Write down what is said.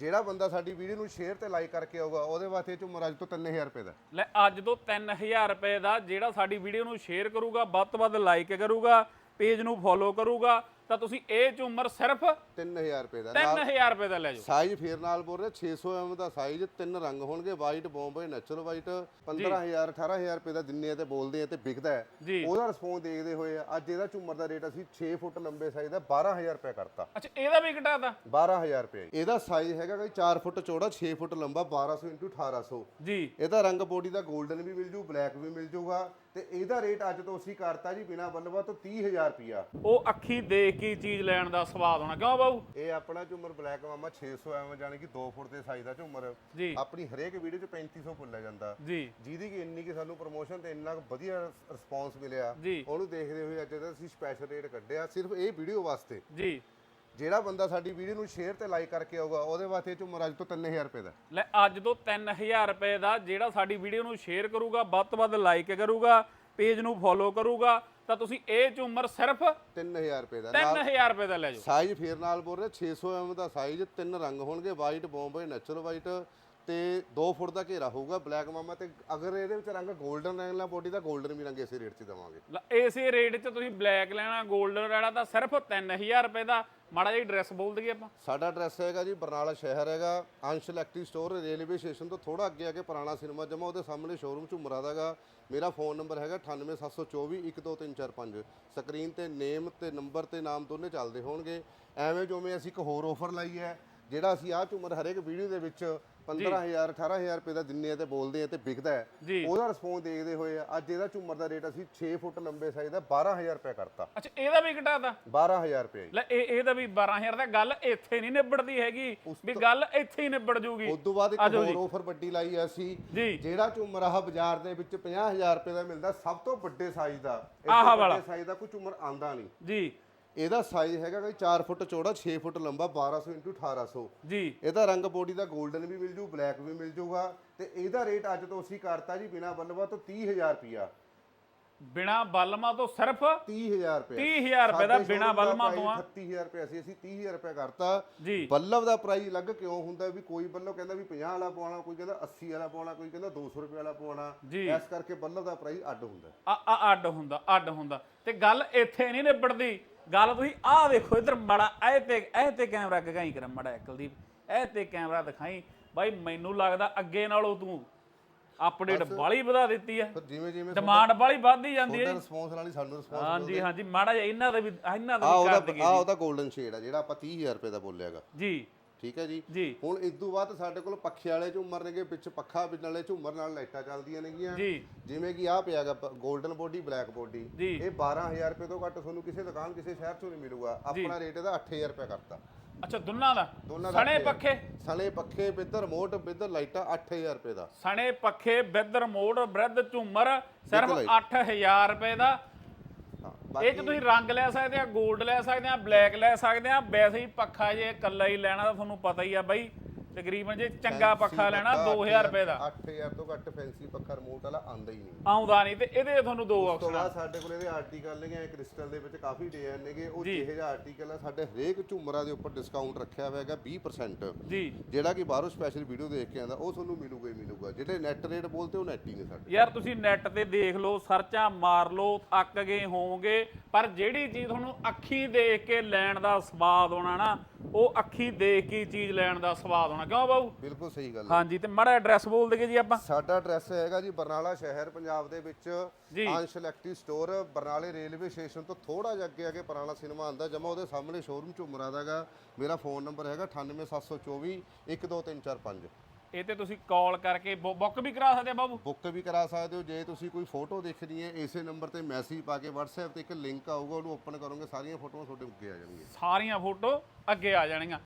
ਜਿਹੜਾ ਬੰਦਾ ਸਾਡੀ ਵੀਡੀਓ ਨੂੰ ਸ਼ੇਅਰ ਤੇ ਲਾਈਕ ਕਰਕੇ ਆਊਗਾ, ਉਹਦੇ ਵਾਸਤੇ ਇਹ ਅੱਜ ਤੋਂ 3000 ਰੁਪਏ ਦਾ ਲੈ, ਅੱਜ ਤੋਂ 3000 ਰੁਪਏ ਦਾ ਜਿਹੜਾ ਸਾਡੀ ਵੀਡੀਓ ਨੂੰ ਸ਼ੇਅਰ ਕਰੂਗਾ, ਵੱਧ ਤੋਂ ਵੱਧ ਲਾਈਕ ਕਰੂਗਾ ਪੇਜ ਨੂੰ ਫੋਲੋ ਕਰੂਗਾ ਤਾਂ ਤੁਸੀਂ ਇਹ ਝੂਮਰ ਸਿਰਫ 3000 ਰੁਪਏ ਦਾ। 3000 ਰੁਪਏ ਦਾ ਲੈ ਜਾਓ। ਸਾਈਜ਼ ਫੇਰ ਨਾਲ ਬੋਲ ਰਿਹਾ 600 ਐਮ ਦਾ ਸਾਈਜ਼ ਤਿੰਨ ਰੰਗ ਹੋਣਗੇ ਵਾਈਟ ਬੰਬੇ ਨੈਚੁਰਲ ਵਾਈਟ 15000 18000 ਰੁਪਏ ਦਾ ਦਿੰਨੇ ਆ ਤੇ ਬੋਲਦੇ ਆ ਤੇ ਵਿਕਦਾ ਹੈ। ਉਹਦਾ ਰਿਸਪੌਂਸ ਦੇਖਦੇ ਹੋਏ ਅੱਜ ਇਹਦਾ ਝੁੰਮਰ ਦਾ ਰੇਟ ਅਸੀਂ 6 ਫੁੱਟ ਲੰਬੇ ਸਾਈਜ਼ ਦਾ 12000 ਰੁਪਏ ਕਰਤਾ। ਅੱਛਾ ਇਹਦਾ ਵੀ ਘਟਾਤਾ 12000 ਰੁਪਏ ਇਹਦਾ ਸਾਈਜ਼ ਹੈਗਾ ਕੋਈ 4 ਫੁੱਟ ਚੌੜਾ 6 ਫੁੱਟ ਲੰਬਾ 1200 1800 ਜੀ। ਇਹਦਾ ਰੰਗ ਬੋਡੀ ਦਾ 골ਡਨ ਵੀ ਮਿਲ ਜੂ ਬਲੈਕ ਵੀ ਮਿਲ ਜੂਗਾ। ਤੇ ਇਹਦਾ ਰੇਟ ਅੱਜ ਤੋਂ ਅਸੀਂ ਕਰਤਾ ਜੀ ਬਿਨਾ ਬੱਲਬਾ ਤੋਂ 30000 ਰੁਪਿਆ ਉਹ ਅੱਖੀ ਦੇਖ ਕੇ ਹੀ ਚੀਜ਼ ਲੈਣ ਦਾ ਸਵਾਦ ਹੋਣਾ? ਕਿਉਂ ਬਾਊ? ਇਹ ਆਪਣਾ ਝੁੰਮਰ ਬਲੈਕ ਮਾਮਾ 600 ਐਮ ਜਾਨੀ ਕਿ 2 ਫੁੱਟ ਦੇ ਸਾਈਜ਼ ਦਾ ਝੁੰਮਰ। ਜੀ। ਆਪਣੀ ਹਰੇਕ ਵੀਡੀਓ 'ਚ 3500 ਫੁੱਲਿਆ ਜਾਂਦਾ। ਜੀ। ਜਿਹਦੀ ਕਿ ਇੰਨੀ ਕਿ ਸਾਨੂੰ ਪ੍ਰੋਮੋਸ਼ਨ ਤੇ ਇੰਨਾ ਕੁ ਵਧੀਆ ਰਿਸਪੌਂਸ ਮਿਲਿਆ। ਜੀ। ਉਹਨੂੰ ਦੇਖਦੇ ਹੋਏ ਅੱਜ ਦਾ ਅਸੀਂ ਸਪੈਸ਼ਲ ਰੇਟ ਕੱਢਿਆ ਸਿਰਫ ਇਹ ਵੀਡੀਓ ਵਾਸਤੇ। ਜੀ। ਜਿਹੜਾ ਬੰਦਾ ਸਾਡੀ ਵੀਡੀਓ ਨੂੰ ਸ਼ੇਅਰ ਤੇ ਲਾਈਕ ਕਰਕੇ ਆਊਗਾ ਉਹਦੇ ਵਾਸਤੇ ਇਹ ਝੁੰਮਰ ਅੱਜ ਤੋਂ 3000 ਰੁਪਏ ਦਾ। ਲੈ ਅੱਜ ਤੋਂ 3000 ਰੁਪਏ ਦਾ ਜਿਹੜਾ ਸਾਡੀ ਵੀਡੀਓ ਨੂੰ ਸ਼ੇਅਰ ਕਰੂਗਾ ਵੱਧ ਤੋਂ ਵੱਧ ਲਾਈਕ ਕਰੂਗਾ ਪੇਜ ਨੂੰ ਫੋਲੋ ਕਰੂਗਾ ਤਾਂ ਤੁਸੀਂ ਇਹ ਝੂਮਰ ਸਿਰਫ 3000 ਰੁਪਏ ਦਾ। 3000 ਰੁਪਏ ਦਾ ਲੈ ਜਾਓ। ਸਾਈਜ਼ ਫੇਰ ਨਾਲ ਬੋਲ ਰਿਹਾ 600 ਐਮ ਦਾ ਸਾਈਜ਼ ਤਿੰਨ ਰੰਗ ਹੋਣਗੇ ਵਾਈਟ ਬੋਂਬੇ ਨੈਚੁਰਲ ਵਾਈਟ ਤੇ 2 ਫੁੱਟ ਦਾ ਘੇਰਾ ਹੋਊਗਾ ਬਲੈਕ ਮਾਮਾ ਤੇ ਅਗਰ ਇਹਦੇ ਵਿੱਚ ਰੰਗ ਗੋਲਡਨ ਰੰਗ ਨਾਲ ਬੋਡੀ ਦਾ 골ਡਨ ਵੀ ਰੰਗ ਇਸੇ ਰੇਟ 'ਚ ਦਵਾਂਗੇ। ਇਸੇ ਰੇਟ 'ਚ ਤੁਸੀਂ ਬਲੈਕ ਲੈਣਾ ਗੋਲਡਨ ਲੈਣਾ ਤਾਂ ਸਿਰਫ 3000 ਰੁਪਏ ਦਾ। ਮਾੜਾ ਜਿਹਾ ਐਡਰੈਸ ਬੋਲ ਦਈਏ ਆਪਾਂ। ਸਾਡਾ ਐਡਰੈਸ ਹੈਗਾ ਜੀ ਬਰਨਾਲਾ ਸ਼ਹਿਰ ਹੈਗਾ। ਅੰਸ਼ ਇਲੈਕਟ੍ਰਿਕ ਸਟੋਰ ਰੇਲਵੇ ਸਟੇਸ਼ਨ ਤੋਂ ਥੋੜਾ ਅੱਗੇ ਆ ਕੇ ਪੁਰਾਣਾ ਸਿਨੇਮਾ ਜਮਾ, ਉਹਦੇ ਸਾਹਮਣੇ ਸ਼ੋਰੂਮ ਝੁੰਮਰਾ ਦਾਗਾ ਮੇਰਾ ਫੋਨ ਨੰਬਰ ਹੈਗਾ 9874212345 ਸਕਰੀਨ ਤੇ ਨੇਮ ਤੇ ਨੰਬਰ ਤੇ ਨਾਮ ਦੋਨੇ ਚੱਲਦੇ ਹੋਣਗੇ। ਐਵੇਂ ਜਿਵੇਂ ਅਸੀਂ ਇੱਕ ਹੋਰ ਆਫਰ ਲਾਈ ਹੈ ਜਿਹੜਾ ਅਸੀਂ ਆਹ ਝੁੰਮਰ ਹਰੇਕ ਵੀਡੀਓ ਦੇ ਵਿੱਚ 15000 18000 ਰੁਪਏ ਦਾ ਦਿੰਨੇ ਆ ਤੇ ਬੋਲਦੇ ਆ ਤੇ ਵਿਕਦਾ ਹੈ ਉਹਦਾ ਰਿਸਪੌਂਸ ਦੇਖਦੇ ਹੋਏ ਅੱਜ ਇਹਦਾ ਝੁੰਮਰ ਦਾ ਰੇਟ ਅਸੀਂ 6 ਫੁੱਟ ਲੰਬੇ ਸਾਈਜ਼ ਦਾ 12000 ਰੁਪਏ ਕਰਤਾ। ਅੱਛਾ ਇਹਦਾ ਵੀ ਘਟਾਤਾ 12000 ਰੁਪਏ ਲੈ ਇਹ ਇਹਦਾ ਵੀ 12000 ਦਾ ਗੱਲ ਇੱਥੇ ਨਹੀਂ ਨਿਬੜਦੀ ਹੈਗੀ ਵੀ ਗੱਲ ਇੱਥੇ ਹੀ ਨਿਬੜ ਜੂਗੀ। ਉਸ ਤੋਂ ਬਾਅਦ ਇੱਕ ਹੋਰ ਆਫਰ ਵੱਡੀ ਲਾਈ ਅਸੀਂ ਜਿਹੜਾ ਝੂਮਰ ਆਹ ਬਾਜ਼ਾਰ ਦੇ ਵਿੱਚ 50000 ਰੁਪਏ ਦਾ ਮਿਲਦਾ ਸਭ ਤੋਂ ਵੱਡੇ ਸਾਈਜ਼ ਦਾ। ਇਸ ਤੋਂ। ਵੱਡੇ ਸਾਈਜ਼ ਦਾ ਕੋਈ ਝੂਮਰ ਆਂਦਾ ਨਹੀਂ। ਜੀ। ਇਹਦਾ ਸਾਈਜ਼ ਹੈਗਾ ਕੋਈ 4 ਫੁੱਟ ਚੌੜਾ 6 ਫੁੱਟ ਲੰਬਾ 1200 1800 ਜੀ। ਇਹਦਾ ਰੰਗ ਬੋਡੀ ਦਾ 골ਡਨ ਵੀ ਮਿਲ ਜੂ ਬਲੈਕ ਵੀ ਮਿਲ ਜੂਗਾ। ਤੇ ਇਹਦਾ ਰੇਟ ਅੱਜ ਤੋਂ ਅਸੀਂ ਕਰਤਾ ਜੀ ਬਿਨਾ ਬੱਲਬਾ ਤੋਂ 30000 ਰੁਪਿਆ ਬਿਨਾ ਬਲਮਾ ਤੋਂ ਸਿਰਫ 30000 ਰੁਪਏ 30000 ਰੁਪਏ ਦਾ ਬਿਨਾ ਬਲਮਾ ਤੋਂ ਆ। 38000 ਰੁਪਏ ਅਸੀਂ ਅਸੀਂ 30000 ਰੁਪਏ ਕਰਤਾ। ਜੀ। ਬੱਲਬ ਦਾ ਪ੍ਰਾਈਸ ਅਲੱਗ ਕਿਉਂ ਹੁੰਦਾ ਵੀ ਕੋਈ ਬੱਲਬ ਕਹਿੰਦਾ ਵੀ 50 ਵਾਲਾ ਪਵਾਉਣਾ ਕੋਈ ਕਹਿੰਦਾ 80 ਵਾਲਾ ਪਵਾਉਣਾ ਕੋਈ ਕਹਿੰਦਾ 200 ਰੁਪਏ ਵਾਲਾ ਪਵਾਉਣਾ। ਇਸ ਕਰਕੇ ਬੱਲਬ ਦਾ ਪ੍ਰਾਈਸ ਅੱਡ ਹੁੰਦਾ। ਆ ਆ ਅੱਡ ਹੁੰਦਾ ਅੱਡ ਹੁੰਦਾ। ਤੇ ਗੱਲ ਇੱਥੇ ਨਹੀਂ ਨਿਬੜਦੀ। ਗੱਲ ਤੁਸੀਂ ਆਹ ਦੇਖੋ ਇਧਰ ਮੜਾ ਐ ਤੇ ਐ ਤੇ ਕੈਮਰਾ ਗਗਾਈ ਕਰ ਮੜਾ ਕੁਲਦੀਪ ਐ ਤੇ ਕੈਮਰਾ ਦਿਖਾਈ। ਬਾਈ ਮੈਨੂੰ ਲੱਗਦਾ ਅੱਗੇ ਨਾਲੋਂ ਤੂੰ ਅਪਡੇਟ ਬਾਲੀ ਵਧਾ ਦਿੱਤੀ ਹੈ ਫਿਰ ਜਿਵੇਂ ਜਿਵੇਂ ਡਿਮਾਂਡ ਬਾਲੀ ਵੱਧਦੀ ਜਾਂਦੀ ਹੈ ਉਹਦਾ ਰਿਸਪੌਂਸ ਨਾਲ ਹੀ ਸਾਨੂੰ ਰਿਸਪੌਂਸ ਹਾਂਜੀ ਹਾਂਜੀ ਮਾੜਾ ਜਿਹਾ ਇਹਨਾਂ ਦਾ ਵੀ ਇਹਨਾਂ ਦਾ ਆ ਵੀ ਕਰ ਦਈਏ ਆ ਉਹਦਾ 골ਡਨ ਸ਼ੇਡ ਆ ਜਿਹੜਾ ਆਪਾਂ 30000 ਰੁਪਏ ਦਾ ਬੋਲਿਆਗਾ। ਜੀ। ਠੀਕ ਹੈ ਜੀ? ਹੁਣ ਇਸ ਤੋਂ ਬਾਅਦ ਸਾਡੇ ਕੋਲ ਪੱਖੇ ਵਾਲੇ ਝੂਮਰ ਨੇਗੇ ਵਿੱਚ ਪੱਖਾ ਵਿੱਚ ਨਾਲੇ ਝੂਮਰ ਨਾਲ ਲਾਈਟਾਂ ਚੱਲਦੀਆਂ ਨੇਗੀਆਂ। ਜਿਵੇਂ ਕਿ ਆ ਪਿਆਗਾ 골ਡਨ ਬੋਡੀ ਬਲੈਕ ਬੋਡੀ। ਇਹ 12000 ਰੁਪਏ ਤੋਂ ਘੱਟ ਤੁਹਾਨੂੰ ਕਿਸੇ ਦੁਕਾਨ ਕਿਸੇ ਸ਼ਹਿਰ ਚੋਂ ਨਹੀਂ ਮਿਲੂਗਾ। ਆਪਣਾ ਰੇਟ ਇਹਦਾ 8000 ਰੁਪਏ ਕਰਤਾ। ਅੱਛਾ ਦੋਨਾਂ ਦਾ? ਦੋਨਾਂ ਦਾ ਸਣੇ 8000 ਪੱਖੇ? ਸਣੇ ਪੱਖੇ ਵਿਦ ਰਿਮੋਟ ਵਿਦ ਲਾਈਟਾਂ 8000 ਰੁਪਏ ਦਾ। ਸਣੇ ਪੱਖੇ ਬਿੱਦ ਰਿਮੋਟ ਬ੍ਰੈਡ ਝੂਮਰ ਸਿਰਫ ਲਾਈਟ। 8000 ਰੁਪਏ ਦਾ। ਇਹ ਚ ਤੁਸੀਂ ਰੰਗ ਲੈ ਸਕਦੇ ਆ 골ਡ ਲੈ ਸਕਦੇ ਆ, ਬਲੈਕ ਲੈ ਸਕਦੇ ਆ, ਵੈਸੇ ਹੀ ਪੱਖਾ ਜੇ ਇਕੱਲਾ ਹੀ ਲੈਣਾ ਤਾਂ ਤੁਹਾਨੂੰ ਪਤਾ ਹੀ ਆ ਬਾਈ। ਤਕਰੀਬਨ ਜੇ ਚੰਗਾ ਪੱਖਾ ਲੈਣਾ 2000 ਰੁਪਏ ਦਾ। 8000 ਤੋਂ ਘੱਟ ਫੈਂਸੀ ਪੱਖਾ ਰਿਮੋਟ ਵਾਲਾ ਆਂਦਾ ਹੀ ਨਹੀਂ। ਆਉਂਦਾ ਨਹੀਂ ਤੇ ਇਹਦੇ ਤੁਹਾਨੂੰ ਦੋ ਉਸ ਤੋਂ ਆਪਸ਼ਨ ਬਾਅਦ ਸਾਡੇ ਕੋਲ ਇਹਦੇ ਆਰਟੀਕਲ ਨੇਗੇ ਕ੍ਰਿਸਟਲ ਦੇ ਵਿੱਚ ਕਾਫੀ ਡਿਜ਼ਾਈਨ ਨੇਗੇ। ਉਹ ਜਿਹੇ ਜਿਹਾ ਆਰਟੀਕਲ ਆ ਸਾਡੇ ਹਰੇਕ ਝੂਮਰਾਂ ਦੇ ਉੱਪਰ ਡਿਸਕਾਊਂਟ ਰੱਖਿਆ ਹੋਇਆ ਹੈਗਾ 20% ਜੀ। ਜਿਹੜਾ ਕਿ ਬਾਹਰੋਂ ਸਪੈਸ਼ਲ ਵੀਡੀਓ ਦੇਖ ਕੇ ਆਂਦਾ ਉਹ ਤੁਹਾਨੂੰ ਮਿਲੂਗਾ ਹੀ ਮਿਲੂਗਾ। ਜਿਹੜੇ ਨੈਟ ਰੇਟ ਬੋਲਤੇ ਉਹ ਨੈਟ ਹੀ ਨੇ ਸਾਡੇ ਯਾਰ ਤੁਸੀਂ ਨੈਟ ਤੇ ਦੇਖ ਲਓ ਸਰਚਾਂ ਮਾਰ ਲਓ ਥੱਕ ਗਏ ਹੋਵੋਗੇ ਪਰ ਜਿਹੜੀ ਚੀਜ਼ ਤੁਹਾਨੂੰ ਅੱਖੀ ਦੇਖ ਕੇ ਲੈਣ ਦਾ ਸਵਾਦ ਆਉਣਾ ਨਾ ਉਹ ਅੱਖੀ ਦੇਖ ਕੇ ਹੀ ਚੀਜ਼ ਲੈਣ ਦਾ ਸਵਾਦ ਆਉਣਾ। ਕਿਉਂ ਬਾਊ? ਬਿਲਕੁਲ ਸਹੀ ਗੱਲ ਹੈ। ਹਾਂਜੀ ਤੇ ਮਾੜਾ ਐਡਰੈਸ ਬੋਲ ਜੀ ਆਪਾਂ। ਸਾਡਾ ਐਡਰੈਸ ਹੈਗਾ ਜੀ ਬਰਨਾਲਾ ਸ਼ਹਿਰ ਪੰਜਾਬ ਦੇ ਵਿੱਚ। ਅੰਸ਼ ਇਲੈਕਟ੍ਰਿਕ ਸਟੋਰ ਬਰਨਾਲੇ ਰੇਲਵੇ ਸਟੇਸ਼ਨ ਤੋਂ ਥੋੜਾ ਜਿਹਾ ਅੱਗੇ ਆ ਕੇ ਪੁਰਾਣਾ ਸਿਨੇਮਾ ਆਂਦਾ ਜਮਾ ਉਹਦੇ ਸਾਹਮਣੇ ਸ਼ੋਰੂਮ ਝੁੰਮਰਾ ਦਾਗਾ। ਮੇਰਾ ਫੋਨ ਨੰਬਰ ਹੈਗਾ 98724 12345 ਇਹ ਤੇ ਤੁਸੀਂ ਕਾਲ ਕਰਕੇ ਬੁੱਕ ਵੀ ਕਰਾ ਸਕਦੇ ਆ ਬਾਬੂ ਬੁੱਕ ਵੀ ਕਰਾ ਸਕਦੇ ਹੋ। ਜੇ ਤੁਸੀਂ ਕੋਈ ਫੋਟੋ ਦੇਖਣੀ ਹੈ ਇਸੇ ਨੰਬਰ ਤੇ ਮੈਸੇਜ ਪਾ ਕੇ WhatsApp ਤੇ ਇੱਕ ਲਿੰਕ ਆਊਗਾ ਉਹਨੂੰ ਓਪਨ ਕਰੋਗੇ ਸਾਰੀਆਂ ਫੋਟੋਆਂ ਤੁਹਾਡੇ ਅੱਗੇ ਆ ਜਾਣਗੀਆਂ। ਸਾਰੀਆਂ ਫੋਟੋ ਅੱਗੇ ਆ ਜਾਣਗੀਆਂ।